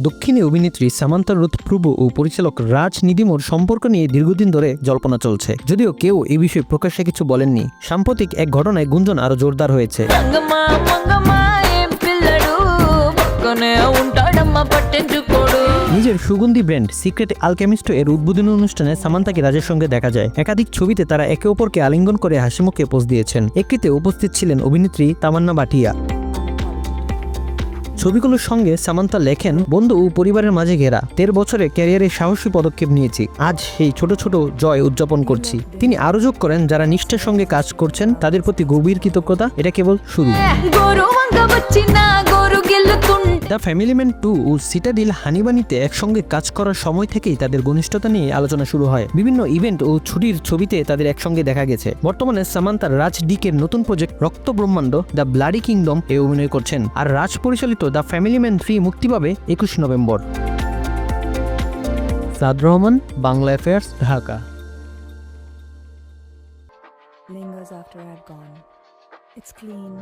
দক্ষিণী অভিনেত্রী সামান্তা রুথ প্রভু ও পরিচালক রাজ নিদিমোর সম্পর্ক নিয়ে দীর্ঘদিন ধরে জল্পনা চলছে। যদিও কেউ এ বিষয়ে প্রকাশ্যে কিছু বলেননি। সাম্প্রতিক এক ঘটনায় গুঞ্জন আরও জোরদার হয়েছে। নিজের সুগন্ধি ব্র্যান্ড সিক্রেট আলকেমিস্ট এর উদ্বোধনী অনুষ্ঠানে সামান্তাকে রাজের সঙ্গে দেখা যায়। একাধিক ছবিতে তারা একে অপরকে আলিঙ্গন করে হাসিমুখে পোস্ট দিয়েছেন। একটিতে উপস্থিত ছিলেন অভিনেত্রী তামান্না বাটিয়া। ছবিগুলোর সঙ্গে সামান্তা লেখেন, বন্ধু ও পরিবারের মাঝে ঘেরা। তের বছরে ক্যারিয়ারে সাহসী পদক্ষেপ নিয়েছি। আজ সেই ছোট ছোট জয় উদযাপন করছি। তিনি আরও যোগ করেন, যারা নিষ্ঠার সঙ্গে কাজ করছেন, তাদের প্রতি গভীর কৃতজ্ঞতা। এটা কেবল শুরু। দ্য ফ্যামিলি ম্যান টু ও সিটাডিল হানিবানিতে একসঙ্গে কাজ করার সময় থেকেই তাদের ঘনিষ্ঠতা নিয়ে আলোচনা শুরু হয়। বিভিন্ন ইভেন্ট ও ছুটির ছবিতে তাদের একসঙ্গে দেখা গেছে। বর্তমানে সামান্তা রাজ ডিকের নতুন প্রজেক্ট রক্ত ব্রহ্মাণ্ড দ্য ব্লাডি কিংডম, এ অভিনয় করছেন। আর রাজ পরিচালিত দ্য ফ্যামিলি ম্যান থ্রি মুক্তি পাবে একুশ November. Saad Rahman, Bangla affairs, Dhaka. Lingers after I've gone. It's clean.